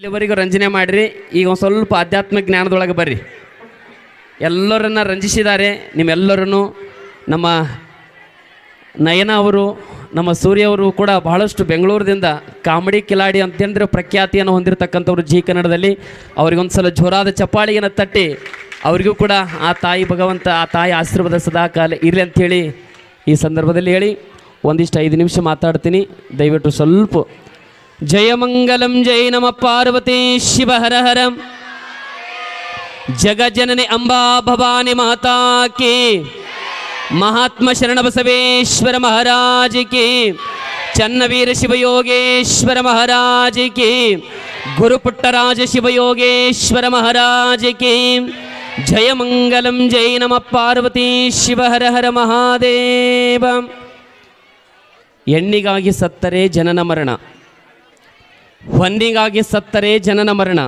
ಇಲ್ಲಿವರೆಗೂ ರಂಜನೆ ಮಾಡಿರಿ, ಈಗ ಒಂದು ಸ್ವಲ್ಪ ಆಧ್ಯಾತ್ಮಿಕ ಜ್ಞಾನದೊಳಗೆ ಬರ್ರಿ. ಎಲ್ಲರನ್ನ ರಂಜಿಸಿದ್ದಾರೆ ನಿಮ್ಮೆಲ್ಲರೂ ನಮ್ಮ ನಯನ ಅವರು, ನಮ್ಮ ಸೂರ್ಯ ಅವರು ಕೂಡ ಬಹಳಷ್ಟು ಬೆಂಗಳೂರಿನಿಂದ ಕಾಮಿಡಿ ಕಿಲಾಡಿ ಅಂತಂದ್ರೆ ಪ್ರಖ್ಯಾತಿಯನ್ನು ಹೊಂದಿರತಕ್ಕಂಥವ್ರು ಜಿ ಕನ್ನಡದಲ್ಲಿ. ಅವರಿಗೊಂದು ಸಲ ಜೋರಾದ ಚಪ್ಪಾಳಿಯನ್ನು ತಟ್ಟಿ, ಅವರಿಗೂ ಕೂಡ ಆ ತಾಯಿ ಭಗವಂತ, ಆ ತಾಯಿ ಆಶೀರ್ವಾದ ಸದಾ ಕಾಲ ಇರಲಿ ಅಂಥೇಳಿ ಈ ಸಂದರ್ಭದಲ್ಲಿ ಹೇಳಿ, ಒಂದಿಷ್ಟು ಐದು ನಿಮಿಷ ಮಾತಾಡ್ತೀನಿ. ದಯವಿಟ್ಟು ಸ್ವಲ್ಪ ಜಯಮಂಗಲಂ ಪಾರ್ವತಿ ಶಿವ ಹರ ಹರ. ಜಗಜನನಿ ಅಂಬಾ ಭವಾನಿ ಮಾತಾ ಕಿ. ಮಹಾತ್ಮ ಶರಣ ಬಸವೇಶ್ವರ ಮಹಾರಾಜ್ ಕಿ. ಚನ್ನವೀರ ಶಿವಯೋಗೇಶ್ವರ ಮಹಾರಾಜ್ ಕಿ. ಗುರುಪುಟ್ಟರಾಜ ಶಿವಯೋಗೇಶ್ವರ ಮಹಾರಾಜ್ ಕಿ. ಜಯ ಮಂಗಲಂ ಜಯ ನಮ ಪಾರ್ವತಿ ಶಿವ ಹರ ಹರ ಮಹಾದೇವ. ಹೆಣ್ಣಿಗಾಗಿ ಸತ್ತರೆ ಜನನ ಮರಣ. ಹೊನ್ನಿಗಾಗಿ ಸತ್ತರೆ ಜನನ ಮರಣ,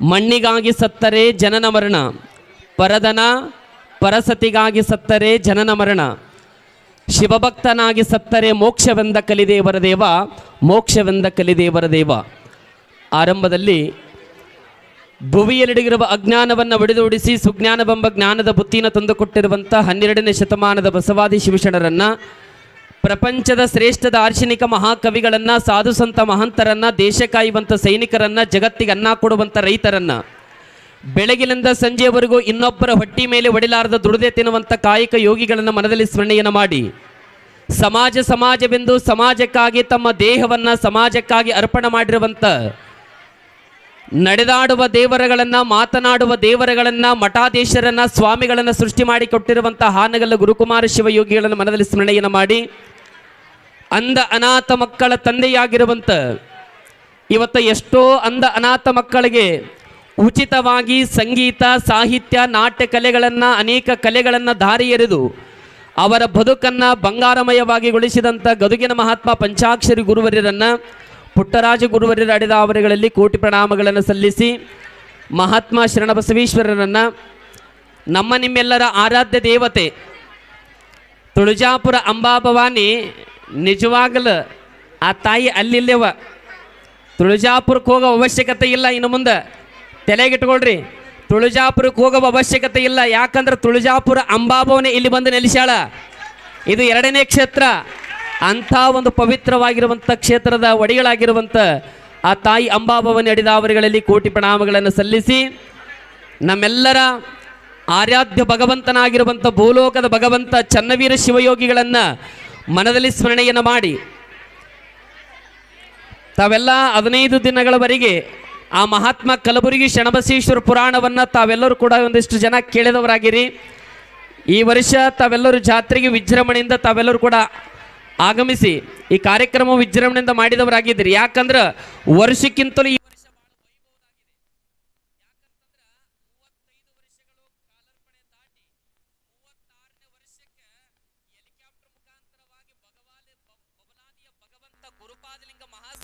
ಮಣ್ಣಿಗಾಗಿ ಸತ್ತರೆ ಜನನ ಮರಣ, ಪರದನ ಪರಸತಿಗಾಗಿ ಸತ್ತರೆ ಜನನ ಮರಣ, ಶಿವಭಕ್ತನಾಗಿ ಸತ್ತರೆ ಮೋಕ್ಷವೆಂದ ಕಲಿದೇವರ ದೇವ, ಮೋಕ್ಷವೆಂದ ಕಲಿದೇವರ ದೇವ. ಆರಂಭದಲ್ಲಿ ಭುವಿಯಲ್ಲಿಡಿಗಿರುವ ಅಜ್ಞಾನವನ್ನು ಒಡೆದೋಡಿಸಿ ಸುಜ್ಞಾನವೆಂಬ ಜ್ಞಾನದ ಬುತ್ತಿನ ತಂದುಕೊಟ್ಟಿರುವಂಥ ಹನ್ನೆರಡನೇ ಶತಮಾನದ ಬಸವಾದಿ ಶಿವಶರಣರನ್ನು ಪ್ರಪಂಚದ ಶ್ರೇಷ್ಠ ದಾರ್ಶನಿಕ ಮಹಾಕವಿಗಳನ್ನು, ಸಾಧು ಸಂತ ಮಹಂತರನ್ನ, ದೇಶ ಕಾಯುವಂಥ ಸೈನಿಕರನ್ನ, ಜಗತ್ತಿಗೆ ಅನ್ನ ಕೊಡುವಂಥ ರೈತರನ್ನ. ಬೆಳಗಿನಿಂದ ಸಂಜೆಯವರೆಗೂ ಇನ್ನೊಬ್ಬರ ಹೊಟ್ಟಿ ಮೇಲೆ ಒಡಿಲಾರದ ದುಡಿದೆ ತಿನ್ನುವಂಥ ಕಾಯಕ ಯೋಗಿಗಳನ್ನು ಮನದಲ್ಲಿ ಸ್ಮರಣೆಯನ್ನು ಮಾಡಿ. ಸಮಾಜ ಸಮಾಜವೆಂದು ಸಮಾಜಕ್ಕಾಗಿ ತಮ್ಮ ದೇಹವನ್ನು ಸಮಾಜಕ್ಕಾಗಿ ಅರ್ಪಣೆ ಮಾಡಿರುವಂಥ ನಡೆದಾಡುವ ದೇವರಗಳನ್ನು, ಮಾತನಾಡುವ ದೇವರಗಳನ್ನು, ಮಠಾಧೀಶರನ್ನು, ಸ್ವಾಮಿಗಳನ್ನು ಸೃಷ್ಟಿ ಮಾಡಿ ಕೊಟ್ಟಿರುವಂಥ ಹಾನಗಲ್ಲ ಗುರುಕುಮಾರ ಶಿವಯೋಗಿಗಳನ್ನು ಮನದಲ್ಲಿ ಸ್ಮರಣೆಯನ್ನು ಮಾಡಿ ಅಂಧ ಅನಾಥ ಮಕ್ಕಳ ತಂದೆಯಾಗಿರುವಂಥ ಇವತ್ತು ಎಷ್ಟೋ ಅಂಧ ಅನಾಥ ಮಕ್ಕಳಿಗೆ ಉಚಿತವಾಗಿ ಸಂಗೀತ, ಸಾಹಿತ್ಯ ನಾಟ್ಯ ಕಲೆಗಳನ್ನು ಅನೇಕ ಕಲೆಗಳನ್ನು ದಾರಿ ಎರೆದು ಅವರ ಬದುಕನ್ನು ಬಂಗಾರಮಯವಾಗಿ ಗೊಳಿಸಿದಂಥ ಗದುಗಿನ ಮಹಾತ್ಮ ಪಂಚಾಕ್ಷರಿ ಗುರುವರ್ಯರನ್ನು ಪುಟ್ಟರಾಜ ಗುರುವರ್ಯರ ಅಡಿದ ಅವರುಗಳಲ್ಲಿ ಕೋಟಿ ಪ್ರಣಾಮಗಳನ್ನು ಸಲ್ಲಿಸಿ ಮಹಾತ್ಮ ಶರಣಬಸವೇಶ್ವರರನ್ನು ನಮ್ಮ ನಿಮ್ಮೆಲ್ಲರ ಆರಾಧ್ಯ ದೇವತೆ ತುಳಜಾಪುರ ಅಂಬಾಭವಾನಿ ನಿಜವಾಗಲು ಆ ತಾಯಿ ಅಲ್ಲಿಲ್ಲವ? ತುಳಜಾಪುರಕ್ಕೆ ಹೋಗೋ ಅವಶ್ಯಕತೆ ಇಲ್ಲ ಇನ್ನು ಮುಂದೆ. ತಲೆಗಿಟ್ಕೊಳ್ರಿ, ತುಳಜಾಪುರಕ್ಕೆ ಹೋಗೋ ಅವಶ್ಯಕತೆ ಇಲ್ಲ. ಯಾಕಂದ್ರೆ ತುಳಜಾಪುರ ಅಂಬಾಭವನೇ ಇಲ್ಲಿ ಬಂದು ನೆಲೆಸ್ಯಾಳ ಇದು ಎರಡನೇ ಕ್ಷೇತ್ರ. ಅಂಥ ಒಂದು ಪವಿತ್ರವಾಗಿರುವಂಥ ಕ್ಷೇತ್ರದ ಒಡೆಗಳಾಗಿರುವಂಥ ಆ ತಾಯಿ ಅಂಬಾಭವನಿ ಎಡಿದಾವರಿಗಳಲ್ಲಿ ಕೋಟಿ ಪ್ರಣಾಮಗಳನ್ನು ಸಲ್ಲಿಸಿ ನಮ್ಮೆಲ್ಲರ ಆರಾಧ್ಯ ಭಗವಂತನಾಗಿರುವಂಥ ಭೂಲೋಕದ ಭಗವಂತ ಚನ್ನವೀರ ಶಿವಯೋಗಿಗಳನ್ನು ಮನದಲ್ಲಿ ಸ್ಮರಣೆಯನ್ನು ಮಾಡಿ ತಾವೆಲ್ಲ ಹದಿನೈದು ದಿನಗಳವರೆಗೆ ಆ ಮಹಾತ್ಮ ಕಲಬುರಗಿ ಶಣಬಸೇಶ್ವರ ಪುರಾಣವನ್ನು ತಾವೆಲ್ಲರೂ ಕೂಡ ಒಂದಿಷ್ಟು ಜನ ಕೇಳಿದವರಾಗಿರಿ. ಈ ವರ್ಷ ತಾವೆಲ್ಲರೂ ಜಾತ್ರೆಗೆ ವಿಜೃಂಭಣೆಯಿಂದ ತಾವೆಲ್ಲರೂ ಕೂಡ ಆಗಮಿಸಿ ಈ ಕಾರ್ಯಕ್ರಮ ವಿಜೃಂಭಣೆಯಿಂದ ಮಾಡಿದವರಾಗಿದ್ದೀರಿ. ಯಾಕಂದ್ರೆ ವರ್ಷಕ್ಕಿಂತಲೂ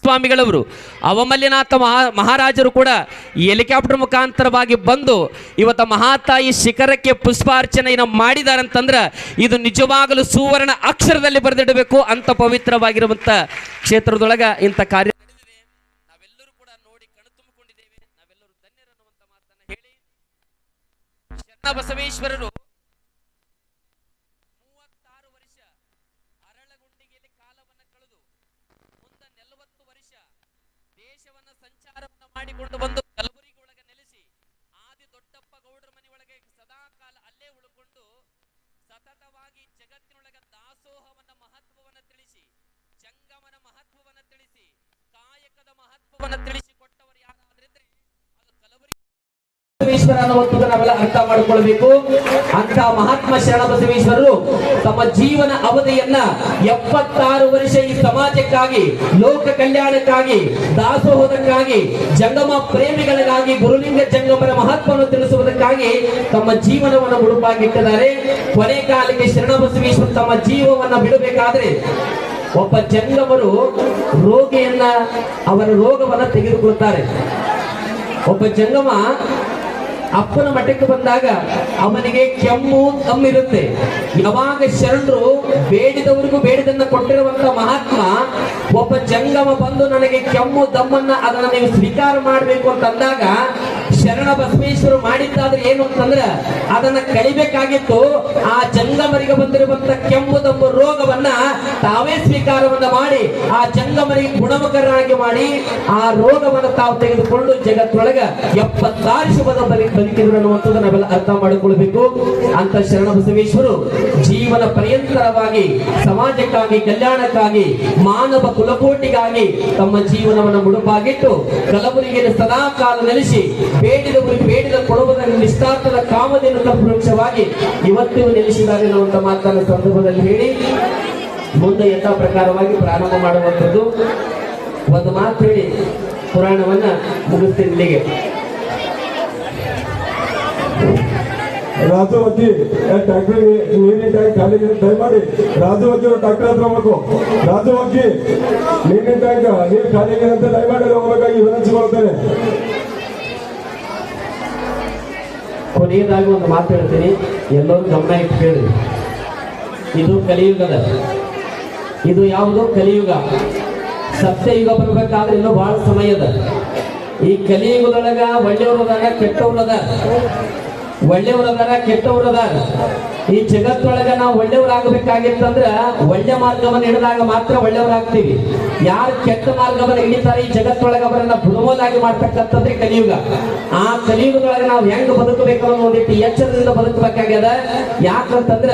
ವರ್ಷ ಅವಮಲ್ಯನಾಥ ಮಹಾ, ಮಹಾರಾಜರು ಕೂಡ ಹೆಲಿಕಾಪ್ಟರ್ ಮುಖಾಂತರವಾಗಿ ಬಂದು ಇವತ್ತು ಮಹಾತಾಯಿ ಶಿಖರಕ್ಕೆ ಪುಷ್ಪಾರ್ಚನೆಯನ್ನು ಮಾಡಿದಾರಂತಂದ್ರೆ ಇದು ನಿಜವಾಗಲೂ ಸುವರ್ಣ ಅಕ್ಷರದಲ್ಲಿ ಬರೆದಿಡಬೇಕು ಅಂತ ಪವಿತ್ರವಾಗಿರುವಂಥ ಕ್ಷೇತ್ರದೊಳಗೆ ಇಂಥ ಕಾರ್ಯ ನಾವೆಲ್ಲರೂ ಕೂಡ ನೋಡಿ ಬಸವೇಶ್ವರರು ಮೂವತ್ತಾರು ವರ್ಷ ಅರಳಗುಂಡಿಗೆಯಲ್ಲಿ ಕಾಲವನ್ನು ಕಳೆದು ಮುಂದೆ ನಲವತ್ತು ವರ್ಷ ದೇಶವನ್ನ ಸಂಚಾರವನ್ನ ಮಾಡಿಕೊಂಡು ಬಂದು ಕಲಬುರಗಿ ಒಳಗೆ ನೆಲೆಸಿ ಆದಿ ದೊಡ್ಡಪ್ಪ ಗೌಡರ ಮನೆ ಒಳಗೆ ಸದಾ ಕಾಲ ಅಲ್ಲೇ ಉಳ್ಕೊಂಡು ಸತತವಾಗಿ ಜಗತ್ತಿನೊಳಗೆ ದಾಸೋಹವನ್ನ ಮಹತ್ವವನ್ನ ತಿಳಿಸಿ ಜಂಗಮನ ಮಹತ್ವವನ್ನ ತಿಳಿಸಿ ಕಾಯಕದ ಮಹತ್ವವನ್ನ ತಿಳಿಸಿ ಕೊಟ್ಟವರು ಯಾರಾದ್ರಿದ್ರೆ ಅದು ಕಲಬುರಗಿ ಅನ್ನುವಂಥದ್ದು ನಾವೆಲ್ಲ ಅರ್ಥ ಮಾಡಿಕೊಳ್ಬೇಕು. ಅಂತ ಮಹಾತ್ಮ ಶರಣ ಬಸವೇಶ್ವರರು ತಮ್ಮ ಜೀವನ ಅವಧಿಯನ್ನ ಎಪ್ಪತ್ತಾರು ವರ್ಷ ಈ ಸಮಾಜಕ್ಕಾಗಿ, ಲೋಕ ಕಲ್ಯಾಣಕ್ಕಾಗಿ, ದಾಸೋಹದಕ್ಕಾಗಿ, ಜಂಗಮ ಪ್ರೇಮಿಗಳಿಗಾಗಿ, ಗುರುಲಿಂಗ ಜಂಗಮರ ಮಹತ್ವವನ್ನು ತಿಳಿಸುವುದಕ್ಕಾಗಿ ತಮ್ಮ ಜೀವನವನ್ನು ಮುಡುಪಾಗಿಟ್ಟಿದ್ದಾರೆ ಕೊನೆ ಕಾಲಕ್ಕೆ ಶರಣ ಬಸವೇಶ್ವರ ತಮ್ಮ ಜೀವವನ್ನ ಬಿಡಬೇಕಾದ್ರೆ ಒಬ್ಬ ಜಂಗಮರು ರೋಗಿಯನ್ನ, ಅವರ ರೋಗವನ್ನ ತೆಗೆದುಕೊಳ್ತಾರೆ. ಒಬ್ಬ ಜಂಗಮ ಅಪ್ಪನ ಮಠಕ್ಕೆ ಬಂದಾಗ ಅವನಿಗೆ ಕೆಮ್ಮು ಕಮ್ಮಿರುತ್ತೆ. ಯಾವಾಗ ಶರಣರು ಬೇಡಿದವರಿಗೂ ಬೇಡಿದನ್ನ ಕೊಟ್ಟಿರುವಂತ ಮಹಾತ್ಮ, ಒಬ್ಬ ಜಂಗಮ ಬಂದು ನನಗೆ ಕೆಮ್ಮು, ದಮ್ಮನ್ನ ಅದನ್ನ ನೀವು ಸ್ವೀಕಾರ ಮಾಡಬೇಕು ಅಂತ ಅಂದಾಗ ಶರಣ ಬಸವೇಶ್ವರು ಮಾಡಿದ್ದಾದ್ರೆ ಏನು ಅಂತಂದ್ರೆ ಅದನ್ನ ಕಳಿಬೇಕಾಗಿತ್ತು ಆ ಜಂಗಮರಿಗೆ ಬಂದಿರುವಂತ ಕೆಮ್ಮು ತಮ್ಮ ರೋಗವನ್ನ ತಾವೇ ಸ್ವೀಕಾರವನ್ನ ಮಾಡಿ, ಆ ಜಂಗಮರಿಗೆ ಗುಣಮುಖರಾಗಿ ಮಾಡಿ, ಆ ರೋಗವನ್ನು ತಾವು ತೆಗೆದುಕೊಂಡು ಜಗತ್ತೊಳಗ ಎಪ್ಪತ್ತಾರು ಶುಭದ ಬಲಿ ಬದುಕಿದ್ರು ಅನ್ನುವಂಥದ್ದು ನಾವೆಲ್ಲ ಅರ್ಥ ಮಾಡಿಕೊಳ್ಬೇಕು. ಅಂತ ಶರಣ ಬಸವೇಶ್ವರು ಜೀವನ ಪರ್ಯಂತರವಾಗಿ, ಸಮಾಜಕ್ಕಾಗಿ, ಕಲ್ಯಾಣಕ್ಕಾಗಿ, ಮಾನವ ಕುಲಕೋಟಿಗಾಗಿ ತಮ್ಮ ಜೀವನವನ್ನು ಮುಡುಪಾಗಿಟ್ಟು, ಕಲಬುರಗಿಯಲ್ಲಿ ಸದಾ ಕಾಲ ನೆಲೆಸಿ ಬೇಡಿದವರಿಗೆ ಬೇಡಿದ ಕೊಡುವುದನ್ನು ನಿಷ್ಠಾರ್ಥದ ಕಾಮದಿನ ವೃಕ್ಷವಾಗಿ ಇವತ್ತಿಗೂ ನೆಲೆಸಿದ್ದಾರೆ ಅನ್ನುವಂಥ ಮಾತನ್ನು ಸಂದರ್ಭದಲ್ಲಿ ಹೇಳಿ, ಮುಂದೆ ಯಥಾ ಪ್ರಕಾರವಾಗಿ ಪ್ರಾರಂಭ ಮಾಡುವಂಥದ್ದು. ಒಂದು ಮಾತು ಹೇಳಿ, ಪುರಾಣವನ್ನ ಮುಗಿಸ್ತೀನಿ ಇಲ್ಲಿಗೆ. ರಾಜು ಅಜ್ಜಿ ಟ್ಯಾಕ್ಟ್ರಿ ನೀರಿನ ಟ್ಯಾಂಕ್ ಖಾಲಿ. ದಯಮಾಡಿ ರಾಜವತಿ ಟ್ಯಾಕ್ಟರ್ ಹತ್ರ ಹೋಗ್ಬೇಕು. ರಾಜವತಿ ನೀರಿನ ಟ್ಯಾಂಕ್ ನೀರು ಖಾಲಿ ಅಂತ ದಯಮಾಡಿ ಹೋಗ್ಬೇಕಾಗಿ ವಿನಂತಿಸಿಕೊಳ್ತೇನೆ. ಕೊನೆಯದಾಗಿ ಒಂದು ಮಾತು ಹೇಳ್ತೀನಿ. ಎಲ್ಲರೂ ಗಮನ ಇಟ್ಟು ಕೇಳಿ ಇದು ಕಲಿಯುಗದ. ಇದು ಯಾವುದು? ಕಲಿಯುಗ. ಸತ್ಯಯುಗ ಬರ್ಬೇಕಾದ್ರೆ ಇನ್ನೂ ಬಹಳ ಸಮಯದ ಈ ಕಲಿಯುಗದೊಳಗ ಒಳ್ಳೆಯವ್ರದಾಗ ಕೆಟ್ಟವ್ರದ ಒಳ್ಳೆಯವ್ರದಾರ, ಕೆಟ್ಟವರದಾರ. ಈ ಜಗತ್ತೊಳಗ ನಾವು ಒಳ್ಳೆಯವರಾಗಬೇಕಾಗಿತ್ತಂದ್ರ ಒಳ್ಳೆ ಮಾರ್ಗವನ್ನು ಹಿಡಿದಾಗ ಮಾತ್ರ ಒಳ್ಳೆಯವರಾಗ್ತೀವಿ. ಯಾರು ಕೆಟ್ಟ ಮಾರ್ಗವನ್ನು ಹಿಡಿತಾರೆ ಈ ಜಗತ್ತೊಳಗ ಅವರನ್ನ ಬುಡಮೋಲಾಗಿ ಮಾಡ್ತಕ್ಕಂಥದ್ದೇ ಕಲಿಯುಗ. ಆ ಕಲಿಯುಗದೊಳಗೆ ನಾವು ಹೆಂಗ್ ಬದುಕಬೇಕು ಅನ್ನೋ ಒಂದಿಟ್ಟು ಎಚ್ಚರದಿಂದ ಬದುಕಬೇಕಾಗ್ಯದ. ಯಾಕಂತಂದ್ರ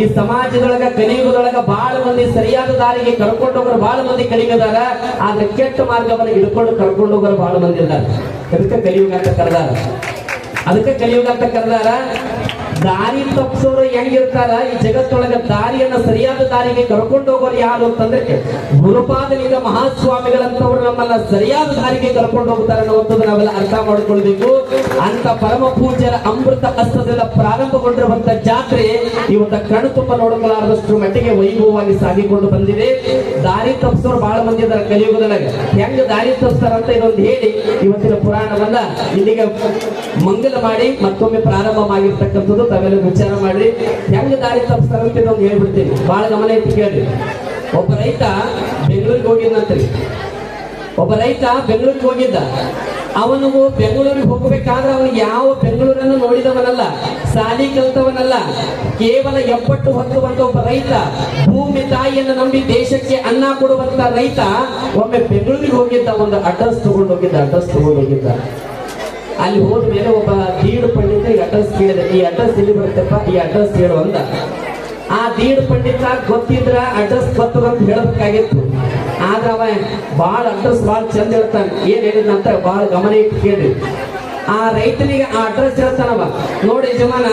ಈ ಸಮಾಜದೊಳಗ, ಕಲಿಯುಗದೊಳಗ ಬಹಳ ಮಂದಿ ಸರಿಯಾದ ದಾರಿಗೆ ಕರ್ಕೊಂಡು ಹೋಗೋರು ಬಹಳ ಮಂದಿ ಕಲಿಯುಗದಾರ ಆದ್ರೆ ಕೆಟ್ಟ ಮಾರ್ಗವನ್ನು ಹಿಡ್ಕೊಂಡು ಕರ್ಕೊಂಡು ಹೋಗೋರು ಬಹಳ ಮಂದಿ ಇದ್ದಾರೆ. ಅದಕ್ಕೆ ಕಲಿಯುಗ ಅಂತ ಕರೆದಾರ. ಅದಕ್ಕೆ ಕಲಿಯುಗ ಅಂತ ಕರೆದಾರ ದಾರಿ ತಪ್ಪಿಸೋರು ಹೆಂಗಿರ್ತಾರ? ಈ ಜಗತ್ತೊಳಗ ದಾರಿಯನ್ನ ಸರಿಯಾದ ದಾರಿಗೆ ಕರ್ಕೊಂಡು ಹೋಗೋರು ಯಾರು ಅಂತಂದ್ರೆ ಗುರುಪಾದಲಿಂಗ ಮಹಾಸ್ವಾಮಿಗಳಂತವ್ರು ನಮ್ಮನ್ನ ಸರಿಯಾದ ದಾರಿಗೆ ಕರ್ಕೊಂಡು ಹೋಗ್ತಾರೆ ಅನ್ನುವಂಥದ್ದು ನಾವೆಲ್ಲ ಅರ್ಥ ಮಾಡ್ಕೊಳ್ಬೇಕು. ಅಂತ ಪರಮ ಪೂಜ್ಯರ ಅಮೃತ ಹಸ್ತದಿಂದ ಪ್ರಾರಂಭಗೊಂಡಿರುವಂತ ಜಾತ್ರೆ ಇವತ್ತ ಕಣ್ಣು ತುಂಬ ನೋಡಲಾರದಷ್ಟು ಮಟ್ಟಿಗೆ ವೈಭವವಾಗಿ ಸಾಗಿಕೊಂಡು ಬಂದಿದೆ. ದಾರಿ ತಪ್ಪಿಸೋರು ಬಹಳ ಮಂದಿ ಅದರ ಕಲಿಯುಗದೊಳಗೆ ಹೆಂಗ ದಾರಿ ತಪ್ಪಿಸ್ತಾರ ಅಂತ ಇದೊಂದು ಹೇಳಿ ಇವತ್ತಿನ ಪುರಾಣವನ್ನ ಇಲ್ಲಿಗೆ ಮಂಗಲ ಮಾಡಿ ಮತ್ತೊಮ್ಮೆ ಪ್ರಾರಂಭ ಮಾಡಿರ್ತಕ್ಕಂಥದ್ದು. ತಾವೆಲ್ಲ ವಿಚಾರ ಮಾಡಿ ಹೆಂಗ ದಾರಿ ತಪ್ಪಿಸ್ತಾರ ಅಂತ ಇದೊಂದು ಹೇಳ್ಬಿಡ್ತೀನಿ. ಬಹಳ ಗಮನ ಇತ್ತು ಕೇಳಿ ಒಬ್ಬ ರೈತ ಬೆಂಗಳೂರಿಗೆ ಹೋಗಿದ್ದಂತ್ರಿ ಒಬ್ಬ ರೈತ ಬೆಂಗಳೂರಿಗೆ ಹೋಗಿದ್ದ. ಅವನು ಬೆಂಗಳೂರಿಗೆ ಹೋಗಬೇಕಾದ್ರೆ ಅವನು ಯಾವ ಬೆಂಗಳೂರನ್ನು ನೋಡಿದವನಲ್ಲ, ಸಾಲಿ ಕಲ್ತವನಲ್ಲ, ಕೇವಲ ಎಪ್ಪಟ್ಟು ಹೊತ್ತುವಂತ ಒಬ್ಬ ರೈತ, ಭೂಮಿ ತಾಯಿಯನ್ನು ನಂಬಿ ದೇಶಕ್ಕೆ ಅನ್ನ ಕೊಡುವಂತ ರೈತ, ಒಮ್ಮೆ ಬೆಂಗಳೂರಿಗೆ ಹೋಗಿದ್ದ, ಒಂದು ಅಡ್ರೆಸ್ ತಗೊಂಡು ಹೋಗಿದ್ದ ಅಡ್ರೆಸ್ ತಗೊಂಡು ಹೋಗಿದ್ದ ಅಲ್ಲಿ ಹೋದ ಮೇಲೆ ಒಬ್ಬ ದೀಡ್ ಪಂಡಿತ ಈ ಅಡ್ರೆಸ್ ಕೇಳಿದೆ. ಈ ಅಡ್ರೆಸ್ ಎಲ್ಲಿ ಬರುತ್ತಪ್ಪ? ಈ ಅಡ್ರೆಸ್ ಹೇಳು ಅಂದ ಆ ದೀಡ್ ಪಂಡಿತ ಗೊತ್ತಿದ್ರ ಅಡ್ರೆಸ್ ಅಂತ ಹೇಳಬೇಕಾಗಿತ್ತು. ಆದ್ರ ಅವ ಬಾಳ ಅಡ್ರೆಸ್ ಬಾಳ ಚಂದ ಹೇಳ್ತಾನೆ. ಏನ್ ಹೇಳಿದಂತ ಬಾಳ ಗಮನ ಇಟ್ಟು ಕೇಳಿ ಆ ರೈತನಿಗೆ ಆ ಅಡ್ರೆಸ್ ಹೇಳ್ತಾನವ. ನೋಡಿ ಜಮಾನ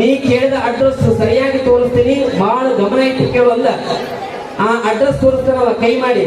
ನೀ ಕೇಳಿದ ಅಡ್ರೆಸ್ ಸರಿಯಾಗಿ ತೋರಿಸ್ತೀನಿ ಬಾಳ ಗಮನ ಇಟ್ಟು ಕೇಳು ಅಂದ. ಆ ಅಡ್ರೆಸ್ ತೋರಿಸ್ತಾನವ ಕೈ ಮಾಡಿ.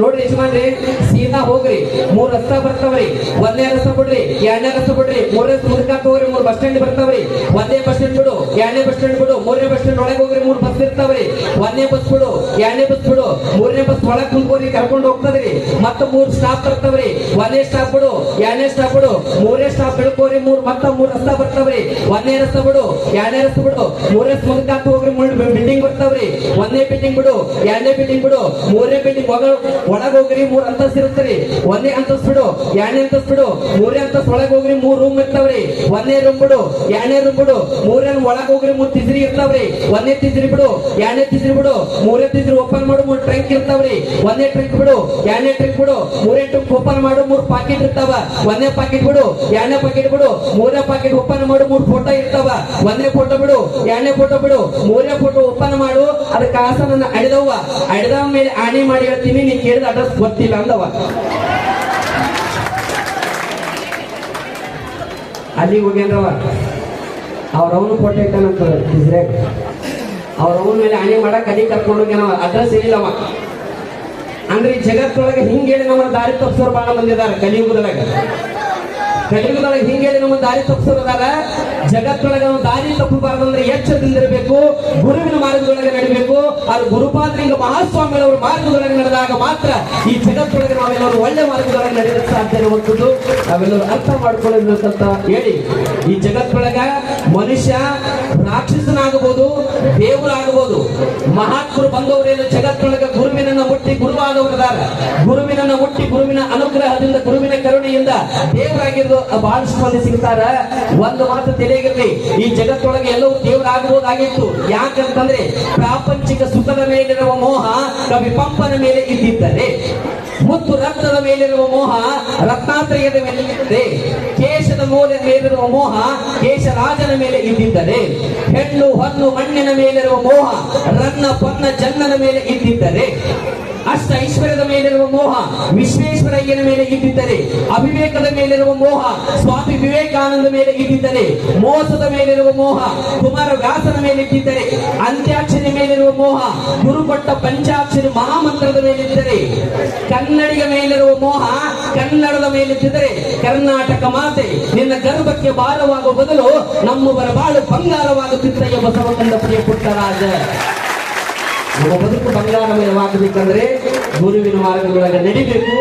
ನೋಡ್ರಿ ಯಜಮಾನ್ರಿ, ಸೀದಾ ಹೋಗ್ರಿ. ಮೂರ್ ರಸ್ತ ಬರ್ತಾವ್ರಿ. ಒಂದೇ ರಸ್ತ ಬಿಡ್ರಿ, ಎರಡನೇ ರಸ್ತ ಬಿಡ್ರಿ. ಮೂರನೇ ಮುದ್ಕಾಕ್ ಹೋಗ್ರಿ ಮೂರ್ ಬಸ್ ಸ್ಟ್ಯಾಂಡ್ ಬರ್ತಾವ್ರಿ. ಒಂದೇ ಬಸ್ ಸ್ಟ್ಯಾಂಡ್ ಬಿಡು, ಎರಡನೇ ಬಸ್ ಸ್ಟ್ಯಾಂಡ್ ಬಿಡು, ಮೂರನೇ ಬಸ್ ಸ್ಟ್ಯಾಂಡ್ ಒಳಗೆ ಹೋಗ್ರಿ, ಮೂರ್ ಬಸ್ ಇರ್ತಾವ್ರಿ. ಒಂದನೇ ಬಸ್ ಬಿಡು, ಎರಡನೇ ಬಸ್ ಬಿಡು, ಮೂರನೇ ಬಸ್ ಒಳಗೆ ಕುಂತ್ಕೋರಿ ಕರ್ಕೊಂಡು ಹೋಗ್ತದ್ರಿ. ಮತ್ತ ಮೂರ್ ಸ್ಟಾಪ್ ಬರ್ತಾವ್ರಿ. ಒಂದೇ ಸ್ಟಾಪ್ ಬಿಡು, ಎರಡನೇ ಸ್ಟಾಪ್ ಬಿಡು ಮೂರನೇ ಸ್ಟಾಪ್ ಬಿಡ್ಕೋರಿ ಮೂರ್ ಮತ್ತ ಮೂರ್ ರಸ್ತ ಬರ್ತಾವ್ರಿ. ಒಂದನೇ ರಸ್ತ ಬಿಡು, ಎರಡನೇ ರಸ್ತ ಬಿಡು ಮೂರನೇ ಮೂರ್ ಬಿಲ್ಡಿಂಗ್ ಬರ್ತಾವ್ರಿ. ಒಂದೇ ಬಿಲ್ಡಿಂಗ್ ಬಿಡು, ಎರಡನೇ ಬಿಲ್ಡಿಂಗ್ ಬಿಡು, ಮೂರನೇ ಬಿಲ್ಡಿಂಗ್ ಒಳಗ ಹೋಗ್ರಿ, ಮೂರ್ ಅಂತಸ್ ಇರುತ್ತೀರಿ. ಒಂದೇ ಅಂತಸ್ ಬಿಡು, ಎರಡನೇ ಅಂತಸ್ ಬಿಡು ಮೂರನೇ ಅಂತಸ್ ಒಳಗ ಹೋಗ್ರಿ, ಮೂರ್ ರೂಮ್ ಇರ್ತಾವ್ರಿ. ಒಂದೇ ರೂಮ್ ಬಿಡು, ಎರಡನೇ ರೂಮ್ ಬಿಡು ಮೂರನೇ ಒಳಗ ಹೋಗ್ರಿ, ಮೂರ್ ತಿಜ್ರಿ ಇರ್ತಾವ್ರಿ. ಒಂದೇ ತಿಜ್ರಿ ಬಿಡು, ಎರಡನೇ ತಿಜ್ರಿ ಬಿಡು ಮೂರನೇ ತಿಜ್ರಿ ಓಪನ್ ಮಾಡು, ಮೂರ್ ಟ್ರಂಕ್ ಇರ್ತಾವ್ರಿ. ಒಂದೇ ಟ್ರಂಕ್ ಬಿಡು, ಎರಡನೇ ಟ್ರಂಕ್ ಬಿಡು ಮೂರನೇ ಟ್ರಂಕ್ ಓಪನ್ ಮಾಡು, ಮೂರ್ ಪಾಕೆಟ್ ಇರ್ತಾವ. ಒಂದೇ ಪಾಕೆಟ್ ಬಿಡು, ಎರಡನೇ ಪಾಕೆಟ್ ಬಿಡು, ಮೂರನೇ ಪಾಕೆಟ್ ಓಪನ್ ಮಾಡು, ಮೂರ್ ಫೋಟೋ ಇರ್ತಾವ. ಒಂದೇ ಫೋಟೋ ಬಿಡು, ಎರಡನೇ ಫೋಟೋ ಬಿಡು ಮೂರನೇ ಫೋಟೋ ಒಪ್ಪನ ಮಾಡು. ಅದ ಕಾಸನ್ನ ಅಡಿದವ್ವ. ಅಡಿದ ಮೇಲೆ ಆಣಿ ಮಾಡಿ ಹೇಳ್ತೀನಿ, ನೀನ್ ಕೇಳಿದ ಅಡ್ರೆಸ್ ಗೊತ್ತಿಲ್ಲ ಅಂದವ ಅಲ್ಲಿ ಹೋಗ್ಯಾನವ ಅವ್ರವನು ಅವನು ಇಸ್ರೇ ಅವ್ರ ಅವನ ಮೇಲೆ ಆಣಿ ಮಾಡಕ್ ಅಲ್ಲಿ ಕರ್ಕೊಂಡು ಹೋಗ್ಯಾನವ ಅಡ್ರೆಸ್ ಹೇಳಿಲ್ಲವ ಅಂದ್ರೆ ಈ ಜಗತ್ತೊಳಗೆ ಹಿಂಗೆ ಹೇಳಿ ನಮ್ಮ ದಾರಿ ತಪ್ಪಿಸೋರು ಬಹಳ ಬಂದಿದ್ದಾರೆ ಕಲಿಯುಗದೊಳಗೆ. ಕಲಿಯುಗದೊಳಗೆ ಹಿಂಗೆ ನಮ್ಮ ದಾರಿ ತಪ್ಪಿಸೋದಾರ ಜಗತ್ತೊಳಗೆ ನಾವು ದಾರಿ ತಪ್ಪಬಾರದು ಅಂದ್ರೆ ಎಚ್ಚರದಿಂದಿರಬೇಕು ಗುರುವಿನ ಮಾರ್ಗದೊಳಗೆ ನಡಿಬೇಕು. ಅದು ಗುರುಪಾದ್ರಿಂಗ ಮಹಾಸ್ವಾಮಿಗಳವರ ಮಾರ್ಗದೊಳಗೆ ನಡೆದಾಗ ಮಾತ್ರ ಈ ಜಗತ್ತೊಳಗೆ ನಾವೆಲ್ಲರೂ ಒಳ್ಳೆ ಮಾರ್ಗದೊಳಗೆ ನಡೆಯಲು ಸಾಧ್ಯ ಇರುವಂಥದ್ದು ನಾವೆಲ್ಲರೂ ಅರ್ಥ ಮಾಡ್ಕೊಳ್ಳಬೇಕಂತ ಹೇಳಿ. ಈ ಜಗತ್ತೊಳಗ ಮನುಷ್ಯ ರಾಕ್ಷಸನಾಗಬಹುದು, ದೇವರಾಗಬಹುದು ಮಹಾತ್ಮರು ಬಂದವರೇನು ಜಗತ್ತೊಳಗೆ ಗುರುವಿನನ್ನ ಹುಟ್ಟಿ ಗುರುವಾದವರದಾರ ಗುರುವಿನನ್ನ ಹುಟ್ಟಿ ಗುರುವಿನ ಅನುಗ್ರಹದಿಂದ, ಗುರುವಿನ ಕರುಣೆಯಿಂದ ದೇವರಾಗಿರೋದು ಬಹಳಷ್ಟು ಮಂದಿ ಸಿಗ್ತಾರ? ಒಂದು ಮಾತು ತಿಳಿಯಾಗಿರ್ಲಿ, ಈ ಜಗತ್ತೊಳಗೆ ಎಲ್ಲವೂ ದೇವರಾಗಬಹುದಾಗಿತ್ತು ಯಾಕಂತಂದ್ರೆ ಪ್ರಾಪಂಚಿಕ ಸುಖದ ಮೇಲಿರುವ ಮೋಹ ಕವಿ ಪಂಪನ ಮೇಲೆ ಇದ್ದಿದ್ದರೆ, ಮುತ್ತು ರಕ್ತದ ಮೇಲಿರುವ ಮೋಹ ರತ್ನಾತ್ರಯದ ಮೇಲೆ ಇದ್ದರೆ ಮೂಲೆ ಮೇಲಿರುವ ಮೋಹ ಕೇಶರಾಜನ ಮೇಲೆ ಇದ್ದಿದ್ದರೆ, ಹೆಣ್ಣು ಹೊನ್ನು ಮಣ್ಣಿನ ಮೇಲಿರುವ ಮೋಹ ರನ್ನ ಪನ್ನ ಜನ್ನನ ಮೇಲೆ ಇದ್ದಿದ್ದರೆ ಅಷ್ಟ ಐಶ್ವರ್ಯದ ಮೇಲಿರುವ ಮೋಹ ವಿಶ್ವೇಶ್ವರಯ್ಯನ ಮೇಲೆ ಇದ್ದಿದ್ದರೆ ಅವಿವೇಕದ ಮೇಲಿರುವ ಮೋಹ, ಸ್ವಾಮಿ ವಿವೇಕಾನಂದ ಮೇಲೆ ಇದ್ದಿದ್ದರೆ ಮೋಸದ ಮೇಲಿರುವ ಮೋಹ ಕುಮಾರ ವ್ಯಾಸನ ಮೇಲೆ ಇದ್ದಿದ್ದರೆ ಅಂತ್ಯಾಕ್ಷರಿ ಮೇಲಿರುವ ಮೋಹ ಗುರು ಕೊಟ್ಟ ಪಂಚಾಕ್ಷರಿ ಮಹಾಮಂತ್ರದ ಮೇಲಿದ್ದರೆ ಕನ್ನಡಿಗ ಮೇಲಿರುವ ಮೋಹ, ಕನ್ನಡದ ಮೇಲಿದ್ದರೆ ಕರ್ನಾಟಕ ಮಾತೆ, ನಿನ್ನ ಗರ್ಭಕ್ಕೆ ಬಾಲವಾಗುವ ಬದಲು ನಮ್ಮವರ ಬಾಳು ಬಂಗಾರವಾಗುತ್ತಿತ್ತ ಬಸವಕಂದ ಪ್ರಿಯ ಪುಟ್ಟರಾಜ ನಮ್ಮ ಬದುಕು ಬಂಗಾರಮಯವಾಗಬೇಕಂದ್ರೆ ಗುರುವಿನ ಮಾರ್ಗದೊಳಗೆ ನಡಿಬೇಕು,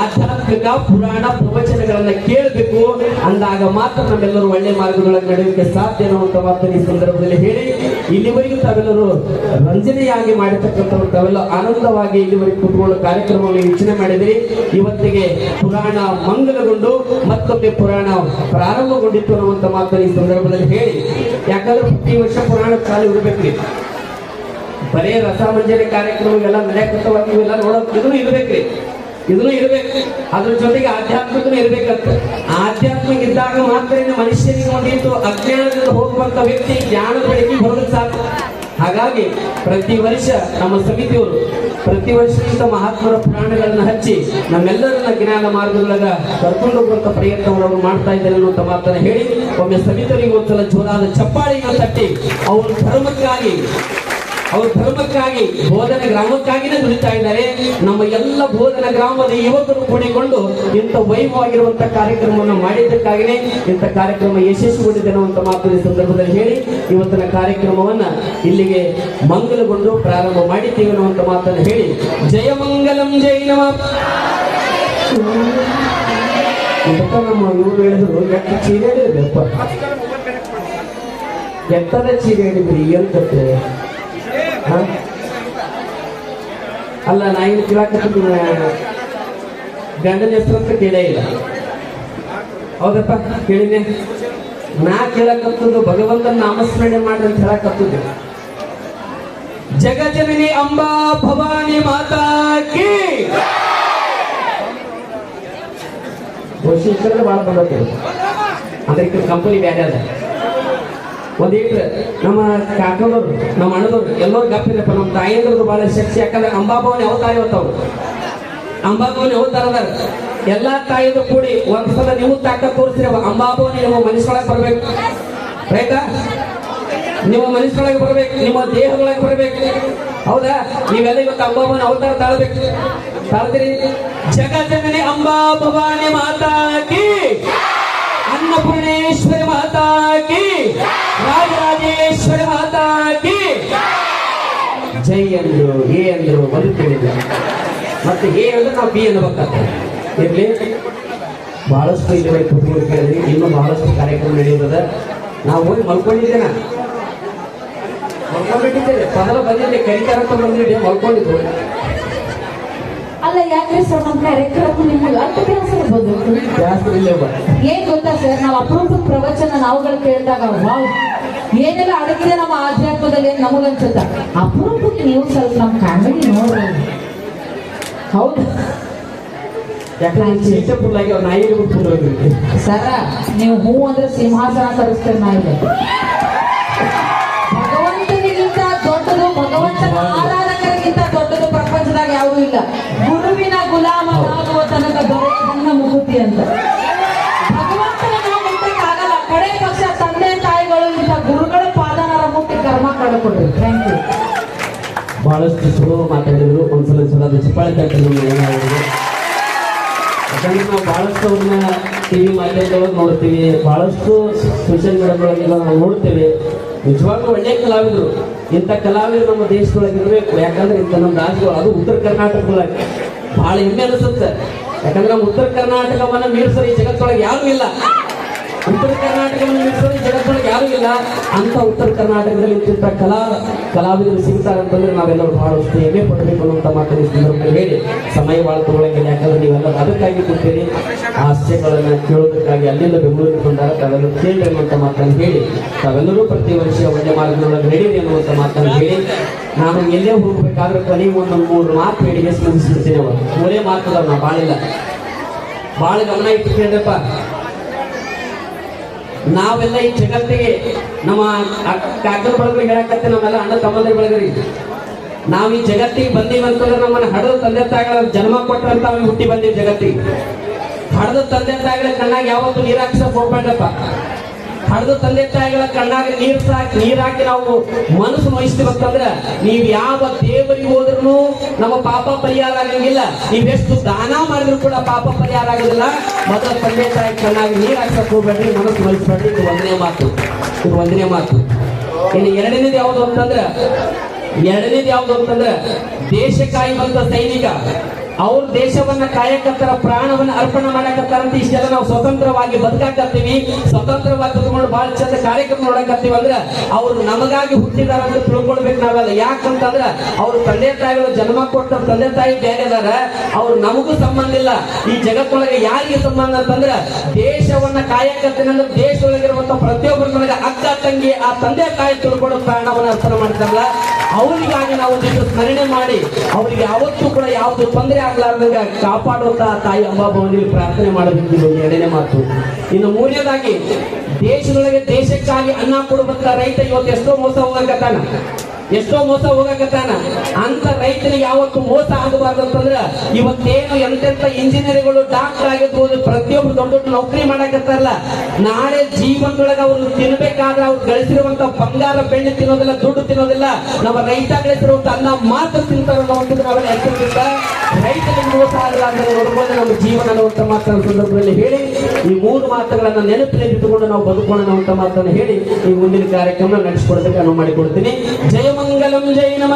ಆಧ್ಯಾತ್ಮಿಕ ಪುರಾಣ ಪ್ರವಚನಗಳನ್ನ ಕೇಳಬೇಕು ಅಂದಾಗ ಮಾತ್ರ ನಮ್ಮೆಲ್ಲರೂ ಒಳ್ಳೆ ಮಾರ್ಗದೊಳಗೆ ನಡೆಯಲಿಕ್ಕೆ ಸಾಧ್ಯ ಮಾತನ್ನು ಈ ಸಂದರ್ಭದಲ್ಲಿ ಹೇಳಿ. ಇಲ್ಲಿವರೆಗೂ ತಾವೆಲ್ಲರೂ ರಂಜನೆಯಾಗಿ ಮಾಡಿರ್ತಕ್ಕಂಥವ್ರು ಆನಂದವಾಗಿ ಇಲ್ಲಿವರೆಗೆ ಕುತ್ಕೊಳ್ಳೋ ಕಾರ್ಯಕ್ರಮವನ್ನು ವೀಕ್ಷಣೆ ಮಾಡಿದಿರಿ. ಇವತ್ತಿಗೆ ಪುರಾಣ ಮಂಗಲಗೊಂಡು ಮತ್ತೊಮ್ಮೆ ಪುರಾಣ ಪ್ರಾರಂಭಗೊಂಡಿತ್ತು ಅನ್ನುವಂತ ಮಾತನ್ನು ಈ ಸಂದರ್ಭದಲ್ಲಿ ಹೇಳಿ. ಯಾಕಂದ್ರೆ ಪ್ರತಿ ವರ್ಷ ಪುರಾಣ ಚಾಲು ಇರಬೇಕ್ರಿ ಬರೇ ರಸಮಂಜರಿ ಕಾರ್ಯಕ್ರಮ ಎಲ್ಲ ಕೃತವಾಗಿ ಇವೆಲ್ಲ ನೋಡೋದು ಇದನ್ನು ಇರ್ಬೇಕ್ರಿ. ಇದನ್ನು ಇರ್ಬೇಕು ಅದ್ರ ಜೊತೆಗೆ ಆಧ್ಯಾತ್ಮಿಕನು ಇರ್ಬೇಕಂತ. ಆಧ್ಯಾತ್ಮಿಕ ಇದ್ದಾಗ ಮಾತ್ರ ಮನುಷ್ಯನಿಗೆ ಒಂದಿತ್ತು ಅಜ್ಞಾನದಿಂದ ಹೋಗುವಂತ ವ್ಯಕ್ತಿ ಜ್ಞಾನ ಬೆಳಕಿ ಬರೋದಕ್ಕೆ ಸಾಕು. ಹಾಗಾಗಿ ಪ್ರತಿ ವರ್ಷ ನಮ್ಮ ಸಮಿತಿಯವರು, ಪ್ರತಿ ವರ್ಷಕ್ಕಿಂತ ಮಹಾತ್ಮರ ಪ್ರಾಣಗಳನ್ನು ಹಚ್ಚಿ ನಮ್ಮೆಲ್ಲರನ್ನ ಜ್ಞಾನ ಮಾರ್ಗದೊಳಗ ಕರ್ಕೊಂಡು ಹೋಗುವಂತ ಪ್ರಯತ್ನವನ್ನು ಅವರು ಮಾಡ್ತಾ ಇದ್ದಾರೆ ಅನ್ನುವಂತ ಮಾತನ್ನ ಹೇಳಿ, ಒಮ್ಮೆ ಸಮಿತರಿಗೆ ಒಂದ್ಸಲ ಜೋರಾದ ಚಪ್ಪಾಳಿಯನ್ನು ತಟ್ಟಿ. ಅವರು ಧರ್ಮಕ್ಕಾಗಿ ಅವರು ಧರ್ಮಕ್ಕಾಗಿ ಬೋಧನೆ ಗ್ರಾಮಕ್ಕಾಗಿನೇ ದುಡಿತಾ ಇದ್ದಾರೆ. ನಮ್ಮ ಎಲ್ಲ ಬೋಧನ ಗ್ರಾಮದ ಯುವಕರು ಕೂಡಿಕೊಂಡು ಇಂಥ ವೈಭವವಾಗಿರುವಂತ ಕಾರ್ಯಕ್ರಮವನ್ನು ಮಾಡಿದ್ದಕ್ಕಾಗಿನೇ ಇಂಥ ಕಾರ್ಯಕ್ರಮ ಯಶಸ್ವಿಗೊಂಡಿದೆ ಅನ್ನುವಂಥ ಮಾತಿನ ಸಂದರ್ಭದಲ್ಲಿ ಹೇಳಿ, ಇವತ್ತಿನ ಕಾರ್ಯಕ್ರಮವನ್ನ ಇಲ್ಲಿಗೆ ಮಂಗಲಗೊಂಡು ಪ್ರಾರಂಭ ಮಾಡಿದ್ದೀವಿ ಅನ್ನುವಂಥ ಮಾತನ್ನು ಹೇಳಿ. ಜಯ ಮಂಗಲಂ, ಜೈ ನಮ. ನಮ್ಮ ಇವರು ಹೇಳಿದ್ರು ಎಷ್ಟು ಚೀರೆ ಹೇಳಿದ್ರಪ್ಪ ಎತ್ತದ ಚೀರೆ ಹೇಳಿದ್ರಿ ಏನ್ ಕತ್ತೆ ಹ? ಅಲ್ಲ, ನಾ ಏನು ಕೇಳಾಕತ್ತಿದ್ದು ಗಂಡನ ಹೆಸರು ಅಂತ ಕೇಳೇ ಇಲ್ಲ. ಹೌದಪ್ಪ ಕೇಳಿದೆ ನಾ ಕೇಳಕತ್ತದ್ದು ಭಗವಂತನ ನಾಮಸ್ಮರಣೆ ಮಾಡಿ ಅಂತ ಹೇಳಕತ್ತದ್ದು ಜಗಜನನಿ ಅಂಬಾ ಭವಾನಿ ಮಾತಾ ಕಿ! ವಶೀಕರಣ ಭಾಳ ಬಂದತ್ತೆ ಅಂದ್ರೆ ಕಂಪನಿ ಬೇರೆ ಅದ. ಒಂದೀಟ್ ನಮ್ಮ ಕಾಕನವ್ರು, ನಮ್ಮ ಅಣ್ಣದವ್ರು ಎಲ್ಲರೂ ಗಪ್ಪಿರಪ್ಪ ನಮ್ಮ ತಾಯಿಯಂದ್ರದ್ದು ಬಹಳ ಶಕ್ತಿ. ಯಾಕಂದ್ರೆ ಅಂಬಾಭವನ ಯಾವ ತಾಯಿ ಇವತ್ತವ್ರು ಅಂಬಾಭವನಿ ಅವತಾರ ಅದಾರ. ಎಲ್ಲಾ ತಾಯಿದು ಕೂಡಿ ಒಂದ್ಸಲ ನೀವು ತಾಕ ತೋರಿಸ್ರಿ ಅಂಬಾಭವನ ನಿಮ್ಮ ಮನಸ್ಸೊಳಗೆ ಬರ್ಬೇಕು. ರೈತ ನಿಮ್ಮ ಮನಸ್ಸೊಳಗೆ ಬರ್ಬೇಕು, ನಿಮ್ಮ ದೇಹದೊಳಗೆ ಬರ್ಬೇಕು. ಹೌದಾ? ನೀವೆಲ್ಲ ಇವತ್ತು ಅಂಬಾಭವನಿ ಅವತಾರ ತಾಳ್ಬೇಕು. ತಾಳ್ತೀರಿ? ಜಗಜನನಿ ಅಂಬಾ ಭವಾನಿ ಮಾತಾ ಕಿ. ಅನ್ನಪೂರ್ಣೇಶ್ವರಿ ಮಾತಾ ಕಿ ರಾಜರಾಜೇಶ್ವರಿ ಮಾತಾ ಕಿ ಜೈ ಅಂದ್ರು, ಎ ಅಂದ್ರು ಬದುಕೇಳಿಲ್ಲ ಮತ್ತೆ ಎ ಅಂದ್ರೆ ನಾವು ಬಿ ಅನ್ಬೇಕಾಗ್ತದೆ ಇರ್ಲಿ. ಬಹಳಷ್ಟು ಕುತ್ಕೊಂಡು ಕೇಳಿದ್ರಿ. ಇನ್ನೂ ಬಹಳಷ್ಟು ಕಾರ್ಯಕ್ರಮ ನಡೆಯುತ್ತದೆ. ನಾವು ಹೋಗಿ ಮಲ್ಕೊಂಡಿದ್ದೇನ. ಮಲ್ಕೊಂಡ್ಬಿಟ್ಟಿದ್ದೇವೆ ಪದಲ ಬಂದಿದ್ದೆ. ಕರಿತಾರಂತ ಬಂದಿದ್ದೆ. ಮಲ್ಕೊಂಡಿದ್ದು. ಅಲ್ಲ ಯಾಕ್ರಿ ಸರ್? ನಮ್ಮ ಕಾರ್ಯಕ್ರಮ ನಿಮ್ಗೆ ಕೆಲಸ ಇರ್ಬೋದು. ಏನ್ ಗೊತ್ತಾ ಸರ್? ನಾವು ಅಪರೂಪದ ಪ್ರವಚನ ನಾವುಗಳು ಕೇಳಿದಾಗ ವಾವ್ ಏನೆಲ್ಲ ಅಡಗಿದೆ ನಮ್ಮ ಆಧ್ಯಾತ್ಮದಲ್ಲಿ ಏನ್ ನಮಗನ್ಸುತ್ತ. ಅಪರೂಪಕ್ಕೆ ನೀವು ಸ್ವಲ್ಪ ನಮ್ಮ ಕಾಮಿಡಿ ನೋಡ್ರಿ. ಹೌದು. ಸರ ನೀವು ಹೂ ಅಂದ್ರೆ ಸಿಂಹಾಸನ ತರಿಸ್ತೇನೆ ನಾ ಇಲ್ಲಿ ದೊರೆಯದನ್ನ ಅಂತ. ಭಗವಂತನ ನಾವು ಮುಟ್ಟಕ್ಕಾಗಲ್ಲ ಕಡೆ ಪಕ್ಷ, ತಂದೆ, ತಾಯಿಗಳು, ಇಂಥ ಗುರುಗಳ, ಪಾದನರ ಮುಟ್ಟಿ ಕರ್ಮ ಕಳ್ಕೊಡ್ರಿ. ಥ್ಯಾಂಕ್ ಯು ಬಹಳಷ್ಟು ಸುಲಭ ಮಾತಾಡಿದ್ರು. ಒಂದ್ಸಲ ಸಲ ಚಪ್ಪಾಳೆ ತಟ್ಟಿದ್ರು ಏನಾದ್ರು ಯಾಕಂದ್ರೆ ನಾವು ಬಹಳಷ್ಟು ಅವ್ರನ್ನ ಟಿವಿ ಮಾಧ್ಯಮದೊಳಗೆ ನೋಡ್ತೀವಿ. ಬಹಳಷ್ಟು ಸೋಷಿಯಲ್ ಮೀಡಿಯಾಗಳಲ್ಲಿ ನಾವು ನೋಡ್ತೇವೆ. ನಿಜವಾಗ್ಲೂ ಒಳ್ಳೆ ಕಲಾವಿದರು. ಇಂಥ ಕಲಾವಿದರು ನಮ್ಮ ದೇಶದೊಳಗೆ ಇರಬೇಕು. ಯಾಕಂದ್ರೆ ಇಂಥ ನಮ್ಮ ರಾಜ್ಯಗಳು, ಅದು ಉತ್ತರ ಕರ್ನಾಟಕದೊಳಗೆ ಬಹಳ ಹೆಮ್ಮೆ ಅನಿಸುತ್ತೆ. ಯಾಕಂದ್ರೆ ಉತ್ತರ ಕರ್ನಾಟಕವನ್ನ ಮೀರಿಸಲು ಈ ಜಗತ್ತೊಳಗೆ ಯಾರು ಇಲ್ಲ. ಉತ್ತರ ಕರ್ನಾಟಕದಲ್ಲಿ ಮೀರಿಸೋ ಈ ಜಗತ್ತೊಳಗೆ ಯಾರು ಇಲ್ಲ. ಅಂತ ಉತ್ತರ ಕರ್ನಾಟಕದಲ್ಲಿ ಇಂಥ ಕಲಾ, ಕಲಾವಿದರು ಸಿಗ್ತಾರೆ ಅಂತಂದ್ರೆ ನಾವೆಲ್ಲರೂ ಬಹಳಷ್ಟು ಹೆಮ್ಮೆ ಪಡಬೇಕು ಅನ್ನುವಂಥ ಮಾತನ್ನು ಸಂದರ್ಭದಲ್ಲಿ ಹೇಳಿ. ಸಮಯ ಭಾಳ ತಗೊಳ್ಳಂಗಿಲ್ಲ ಯಾಕಂದ್ರೆ ನೀವೆಲ್ಲ ಅದಕ್ಕಾಗಿ ಕೊಡ್ತೀರಿ ಆ ಆಶಯಗಳನ್ನ ಕೇಳೋದಕ್ಕಾಗಿ ಅಲ್ಲಿಂದ ಬೆಂಗಳೂರಿಗೆ ಬಂದಾಗ ತಾವೆಲ್ಲರೂ ಕೇಳಿ ಅನ್ನುವಂಥ ಮಾತನ್ನು ಹೇಳಿ. ತಾವೆಲ್ಲರೂ ಪ್ರತಿ ವರ್ಷ ಒಳ್ಳೆ ಮಾರ್ಗದೊಳಗೆ ನಡೀರಿ ಅನ್ನುವಂಥ ಮಾತನ್ನು ಹೇಳಿ. ನಾನು ಎಲ್ಲೇ ಹೋಗ್ಬೇಕಾದ್ರೆ ಕೊನೆಗೆ ಒಂದು ಮೂರು ಮಾತು ಹೇಳಿ ಎಷ್ಟು ಅವರು. ಮೂರೇ ಮಾತು ಅದಾವ ನಾ ಬಾಳಿಲ್ಲ. ಭಾಳ ಗಮನ ಇಟ್ಟು ಕೇಳ್ರಪ್ಪ ನಾವೆಲ್ಲ ಈ ಜಗತ್ತಿಗೆ ನಮ್ಮ ಕಾಕರ ಬಳಗರಿಗೆ ಹೇಳಕತ್ತೆ ನಮ್ಮೆಲ್ಲ ಅಣ್ಣ ತಮ್ಮಂದ್ರ ಬೆಳಗರಿ ನಾವು ಈ ಜಗತ್ತಿಗೆ ಬಂದೀವಿ ಅಂತಂದ್ರೆ ನಮ್ಮನ್ನ ಹಡದ ತಂದೆ ತಾಯಿಗಳ ಜನ್ಮ ಕೊಟ್ಟಂತ ಅವ್ನಿಗೆ ಹುಟ್ಟಿ ಬಂದೀವಿ ಜಗತ್ತಿಗೆ. ಹಡದ ತಂದೆ ತಾಯಿಗಳ ಕಣ್ಣಾಗ ಯಾವತ್ತು ನೀರಾಕ್ಷ ಹೋಗ್ಬೇಡಪ್ಪ ಹಡದ ತಂದೆ ತಾಯಿಗಳ ಕಣ್ಣಾಗ ನೀರ್ ಸಾಕಿ ನೀರಾಕಿ ನಾವು ಮನಸ್ಸು ನೋಯಿಸ್ತೀವಂತಂದ್ರ ನೀವ್ ಯಾವ ದೇವರಿಗೆ ಹೋದ್ರೂ ನಮ್ಮ ಪಾಪ ಪರಿಹಾರ ಆಗಂಗಿಲ್ಲ. ನೀವೆಷ್ಟು ದಾನ ಮಾಡಿದ್ರು ಕೂಡ ಪಾಪ ಪರಿಹಾರ ಆಗೋದಿಲ್ಲ. ಮೊದಲ ತಂದೆ ತಾಯಿ ಕಣ್ಣಾಗ ನೀರ್ ಹಾಕ್ಸಕ್ ಹೋಗ್ಬೇಡ್ರಿ, ಮನಸ್ಸು ನೋಯಿಸ್ಬೇಡ್ರಿ. ಇದು ಒಂದನೇ ಮಾತು. ಇದು ಒಂದನೇ ಮಾತು. ಇನ್ನು ಎರಡನೇದು ಯಾವುದು ಅಂತಂದ್ರ, ಎರಡನೇದು ಯಾವುದು ಅಂತಂದ್ರ, ದೇಶಕ್ಕಾಗಿ ಬಂದ ಸೈನಿಕ. ಅವ್ರ ದೇಶವನ್ನ ಕಾಯಕತ್ತರ, ಪ್ರಾಣವನ್ನ ಅರ್ಪಣೆ ಮಾಡಕತ್ತಾರಂತ ಇಷ್ಟೆಲ್ಲ ನಾವು ಸ್ವತಂತ್ರವಾಗಿ ಬದುಕಾಕತ್ತೀವಿ. ಸ್ವತಂತ್ರವಾಗಿ ಬದುಕೊಂಡು ಬಹಳ ಚಂದ ಕಾರ್ಯಕ್ರಮ ನೋಡಕತ್ತೀವಿ ಅಂದ್ರೆ ಅವ್ರು ನಮಗಾಗಿ ಹುಟ್ಟಿದಾರ ಅಂತ ತಿಳ್ಕೊಳ್ಬೇಕು ನಾವೆಲ್ಲ. ಯಾಕಂತಂದ್ರ ಅವ್ರ ತಂದೆ ತಾಯಿಗಳು ಜನ್ಮ ಕೊಟ್ಟ ತಂದೆ ತಾಯಿ ಬೇರೆ ಅದಾರ. ಅವ್ರು ನಮಗೂ ಸಂಬಂಧ ಇಲ್ಲ. ಈ ಜಗತ್ತೊಳಗೆ ಯಾರಿಗೆ ಸಂಬಂಧ ಅಂತಂದ್ರ ದೇಶವನ್ನ ಕಾಯಕತ್ತಿನಂದ್ರೆ ದೇಶದೊಳಗಿರುವಂತ ಪ್ರತಿಯೊಬ್ಬರು ನನಗೆ ಅಕ್ಕ, ತಂಗಿ, ಆ ತಂದೆ ತಾಯಿ ತಿಳ್ಕೊಳ್ಳೋ ಪ್ರಾಣವನ್ನ ಅರ್ಪಣೆ ಮಾಡ್ತಾರಲ್ಲ, ಅವರಿಗಾಗಿ ನಾವು ಸ್ಮರಣೆ ಮಾಡಿ, ಅವರಿಗೆ ಯಾವತ್ತೂ ಕೂಡ ಯಾವ್ದು ತೊಂದರೆ ಆಗ್ಲಾರ್ದಂಗ ಕಾಪಾಡುವಂತ ತಾಯಿ ಅಂಬಾಭವನಿಗೆ ಪ್ರಾರ್ಥನೆ ಮಾಡಬೇಕು ಎರಡನೇ ಮಾತು. ಇನ್ನು ಮೂರನೇದಾಗಿ, ದೇಶದೊಳಗೆ ದೇಶಕ್ಕಾಗಿ ಅನ್ನ ಕೊಡುವಂತ ರೈತ ಇವತ್ತು ಎಷ್ಟೋ ಮೋಸ ಹೋಗಕತ್ತಾನ. ಎಷ್ಟೋ ಮೋಸ ಹೋಗಕತ್ತಾನ. ಅಂತ ರೈತನಿಗೆ ಯಾವತ್ತು ಮೋಸ ಆಗಬಾರ್ದು ಅಂತಂದ್ರ ಇವತ್ತೇನು ಎಂತೆಂತ ಇಂಜಿನಿಯರ್ಗಳು ಡಾಕ್ಟರ್ ಆಗಿರ್ಬೋದು, ಪ್ರತಿಯೊಬ್ರು ದೊಡ್ಡ ದೊಡ್ಡ ನೌಕರಿ ಮಾಡಕತ್ತಾರಲ್ಲ. ನಾಳೆ ಜೀವನದೊಳಗೆ ಅವರು ತಿನ್ಬೇಕಾದ್ರೆ ಅವ್ರು ಗಳಿಸಿರುವಂತ ಬಂಗಾರ ಬೆಣ್ಣೆ ತಿನ್ನೋದಿಲ್ಲ, ದುಡ್ಡು ತಿನ್ನೋದಿಲ್ಲ. ನಮ್ಮ ರೈತ ಗಳಿಸಿರುವಂತ ಅನ್ನ ಮಾತ್ರ ತಿಂತಾರ ಅನ್ನೋವಂಥದ್ದು ನಾವೆಲ್ಲ ಎಚ್ಚರಿಸಿಲ್ಲ ರೈತನಿಗೆ ಮೋಸ ಆಗಲ್ಲ ಅಂತ ನೋಡ್ಬೋದು ನಮ್ಮ ಜೀವನ ಅನ್ನುವಂತ ಮಾತನ್ನ ಸಂದರ್ಭದಲ್ಲಿ ಹೇಳಿ, ಈ ಮೂರು ಮಾತುಗಳನ್ನ ನೆನಪಿನಲ್ಲಿ ಇಟ್ಟುಕೊಂಡು ನಾವು ಬದುಕೋಣ ಅನ್ನುವಂತ ಮಾತನ್ನು ಹೇಳಿ, ಈ ಮುಂದಿನ ಕಾರ್ಯಕ್ರಮ ನಡೆಸಿಕೊಡೋದಕ್ಕೆ ಅನುವು ಮಾಡಿಕೊಡ್ತೀನಿ. ಜಯ ಮಂಗಲಂ, ಜೈ ನಮ.